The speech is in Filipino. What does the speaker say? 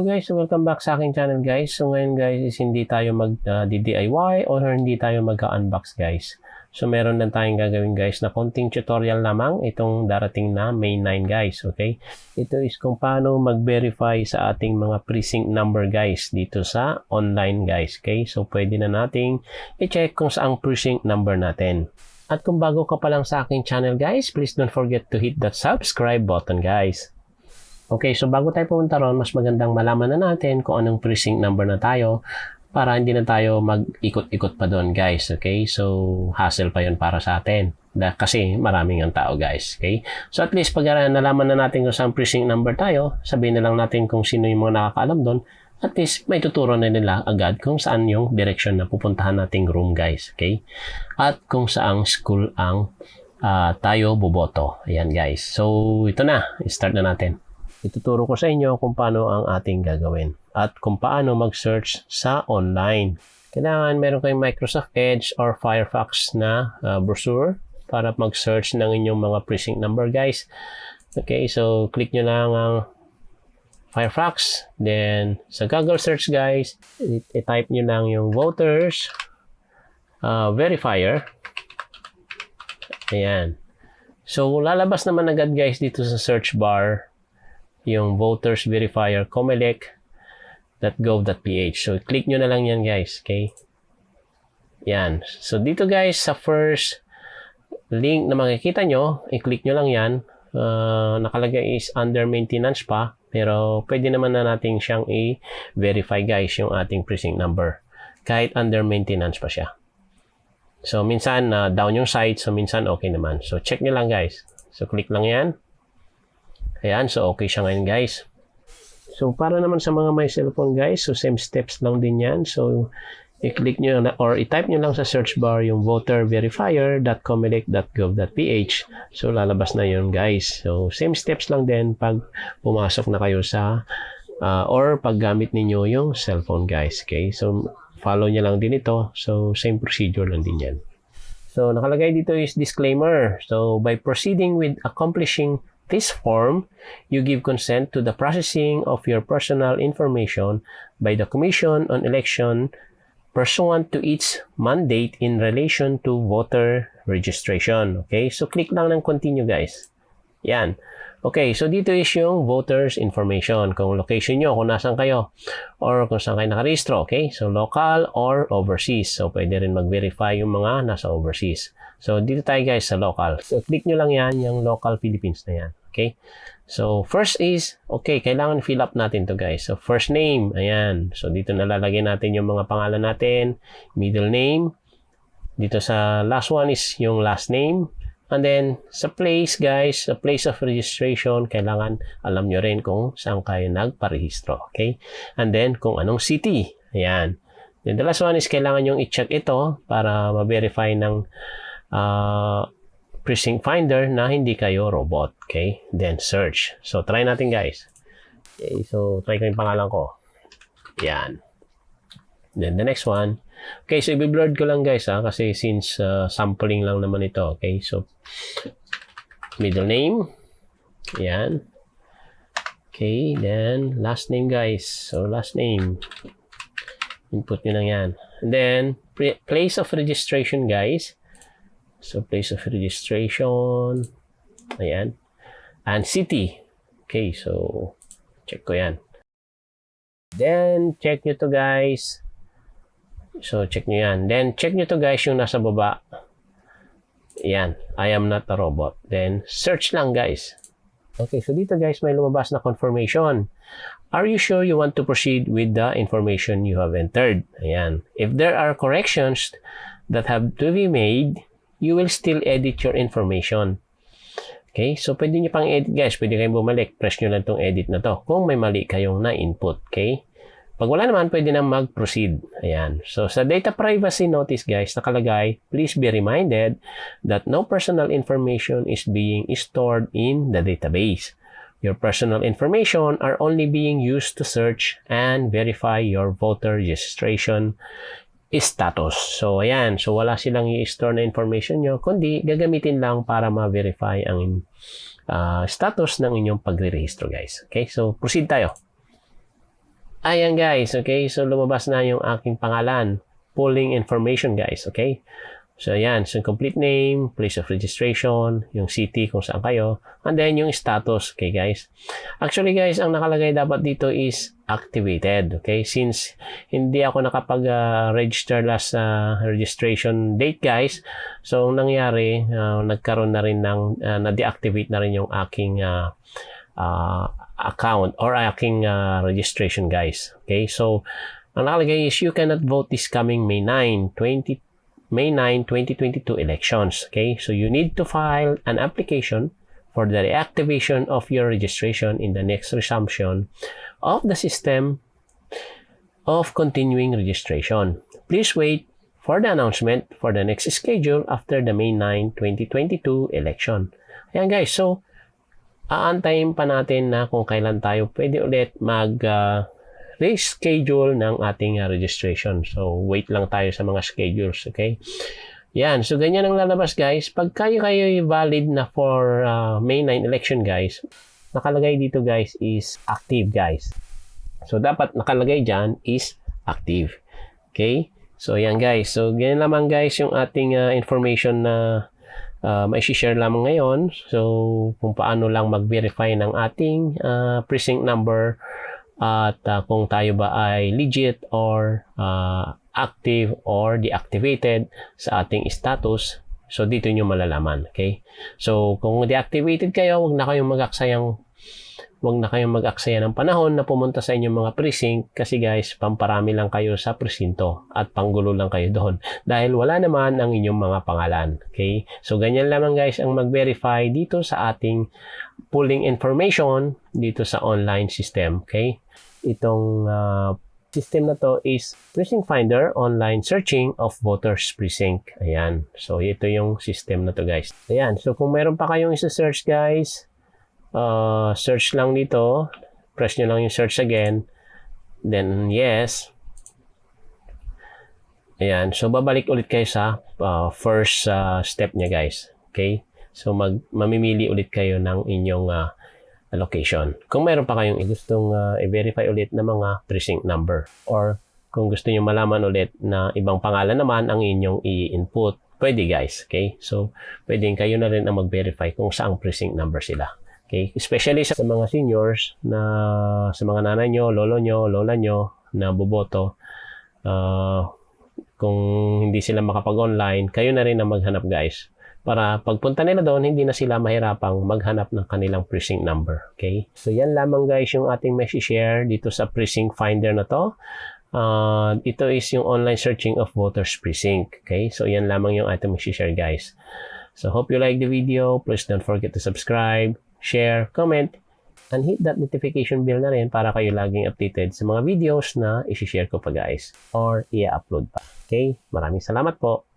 Guys, welcome back sa aking channel guys. So ngayon guys is hindi tayo mag uh, DIY or hindi tayo mag-unbox guys. So meron lang tayong gagawin guys na konting tutorial lamang itong darating na May 9 guys, okay? Ito is kung paano mag-verify sa ating mga precinct number guys dito sa online guys, okay? So pwede na nating i-check kung saang precinct number natin. At kung bago ka pa lang sa aking channel guys, please don't forget to hit that subscribe button guys. Okay, so bago tayo pumunta ron, mas magandang malaman na natin kung anong precinct number na tayo para hindi na tayo mag-ikot-ikot pa doon, guys. Okay? So, hassle pa yun para sa atin. Da, kasi maraming ang tao, guys. Okay? So, at least pag nalaman na natin kung saan precinct number tayo, sabihin na lang natin kung sino yung mga nakakaalam doon, at least may tuturo na nila agad kung saan yung direction na pupuntahan nating room, guys. Okay? At kung saang school ang uh, tayo boboto. Ayan, guys. So, ito na. Start na natin ituturo ko sa inyo kung paano ang ating gagawin at kung paano mag-search sa online. Kailangan meron kayong Microsoft Edge or Firefox na uh, browser para mag-search ng inyong mga precinct number guys. Okay, so click nyo lang ang Firefox. Then, sa Google search guys, i-type nyo lang yung voters uh, verifier. Ayan. So, lalabas naman agad guys dito sa search bar yung voters verifier comelec.gov.ph. So, click nyo na lang yan guys. Okay? Yan. So, dito guys, sa first link na makikita nyo, i-click nyo lang yan. Uh, nakalagay is under maintenance pa. Pero, pwede naman na natin siyang i-verify guys yung ating precinct number. Kahit under maintenance pa siya. So, minsan uh, down yung site. So, minsan okay naman. So, check nyo lang guys. So, click lang yan. Ayan, so okay siya ngayon guys. So para naman sa mga may cellphone guys, so same steps lang din yan. So i-click nyo na, or i-type nyo lang sa search bar yung voterverifier.comelec.gov.ph. So lalabas na yun guys. So same steps lang din pag pumasok na kayo sa uh, or pag gamit ninyo yung cellphone guys. Okay? So follow nyo lang din ito. So same procedure lang din yan. So nakalagay dito is disclaimer. So by proceeding with accomplishing this form, you give consent to the processing of your personal information by the Commission on Election pursuant to its mandate in relation to voter registration. Okay, so click lang ng continue guys. Yan. Okay, so dito is yung voters information. Kung location nyo, kung nasan kayo, or kung saan kayo nakarehistro. Okay, so local or overseas. So pwede rin mag-verify yung mga nasa overseas. So dito tayo guys sa local. So click nyo lang yan, yung local Philippines na yan. Okay? So, first is, okay, kailangan fill up natin to guys. So, first name, ayan. So, dito nalalagay natin yung mga pangalan natin. Middle name. Dito sa last one is yung last name. And then, sa place, guys, sa place of registration, kailangan alam nyo rin kung saan kayo nagparehistro. Okay? And then, kung anong city. Ayan. Then, the last one is kailangan yung i-check ito para ma-verify ng uh, precinct finder na hindi kayo robot. Okay? Then search. So, try natin guys. Okay, so, try ko yung pangalan ko. Yan. Then the next one. Okay, so i-blurred ko lang guys ha, kasi since uh, sampling lang naman ito. Okay, so middle name. Yan. Okay, then last name guys. So last name. Input nyo lang yan. And then place of registration guys. So, place of registration. Ayan. And city. Okay, so, check ko yan. Then, check nyo to guys. So, check nyo yan. Then, check nyo to guys yung nasa baba. Yan. I am not a robot. Then, search lang guys. Okay, so dito guys, may lumabas na confirmation. Are you sure you want to proceed with the information you have entered? Ayan. If there are corrections that have to be made, you will still edit your information. Okay? So, pwede nyo pang edit guys. Pwede kayong bumalik. Press nyo lang tong edit na to. Kung may mali kayong na-input. Okay? Pag wala naman, pwede na mag-proceed. Ayan. So, sa data privacy notice guys, nakalagay, please be reminded that no personal information is being stored in the database. Your personal information are only being used to search and verify your voter registration status. So, ayan. So, wala silang i-store na information nyo, kundi gagamitin lang para ma-verify ang uh, status ng inyong pagre-rehistro, guys. Okay? So, proceed tayo. Ayan guys, okay? So lumabas na yung aking pangalan. Pulling information guys, okay? So ayan, so complete name, place of registration, yung city kung saan kayo, and then yung status, okay guys. Actually guys, ang nakalagay dapat dito is activated, okay? Since hindi ako nakapag-register last uh, registration date guys, so ang nangyari, uh, nagkaroon na rin ng, uh, na-deactivate na rin yung aking uh, uh, account or aking uh, registration guys. Okay, so ang nakalagay is you cannot vote this coming May 9, 20, May 9, 2022 elections. Okay, so you need to file an application for the reactivation of your registration in the next resumption of the system of continuing registration. Please wait for the announcement for the next schedule after the May 9, 2022 election. Ayan guys, so aantayin pa natin na kung kailan tayo pwede ulit mag uh, reschedule ng ating uh, registration. So, wait lang tayo sa mga schedules, okay? Yan, so ganyan ang lalabas guys. Pag kayo kayo valid na for uh, May 9 election guys, nakalagay dito guys is active guys. So, dapat nakalagay dyan is active. Okay? So, yan guys. So, ganyan lamang guys yung ating uh, information na uh, may share lamang ngayon. So, kung paano lang mag-verify ng ating uh, precinct number at uh, kung tayo ba ay legit or uh, active or deactivated sa ating status. So, dito nyo malalaman. Okay? So, kung deactivated kayo, wag na kayong mag-aksayang Huwag na kayong mag-aksaya ng panahon na pumunta sa inyong mga precinct kasi guys, pamparami lang kayo sa presinto at panggulo lang kayo doon dahil wala naman ang inyong mga pangalan. Okay? So, ganyan lamang guys ang mag-verify dito sa ating pulling information dito sa online system. Okay? Itong uh, system na to is Precinct Finder Online Searching of Voters Precinct. Ayan. So, ito yung system na to guys. Ayan. So, kung meron pa kayong isa-search guys, uh, search lang dito. Press nyo lang yung search again. Then, yes. Ayan. So, babalik ulit kayo sa uh, first uh, step niya, guys. Okay? So, mag, mamimili ulit kayo ng inyong uh, location. Kung meron pa kayong gustong uh, i-verify ulit na mga precinct number or kung gusto niyo malaman ulit na ibang pangalan naman ang inyong i-input, pwede guys. Okay? So, pwedeng kayo na rin ang mag-verify kung saang precinct number sila. Okay? Especially sa mga seniors na sa mga nanay nyo, lolo nyo, lola nyo na boboto. Uh, kung hindi sila makapag-online, kayo na rin ang maghanap guys. Para pagpunta nila doon, hindi na sila mahirapang maghanap ng kanilang precinct number. Okay? So yan lamang guys yung ating may share dito sa precinct finder na to. Uh, ito is yung online searching of voters precinct. Okay? So yan lamang yung ating may share guys. So hope you like the video. Please don't forget to subscribe share, comment, and hit that notification bell na rin para kayo laging updated sa mga videos na isi-share ko pa guys or i-upload pa. Okay? Maraming salamat po.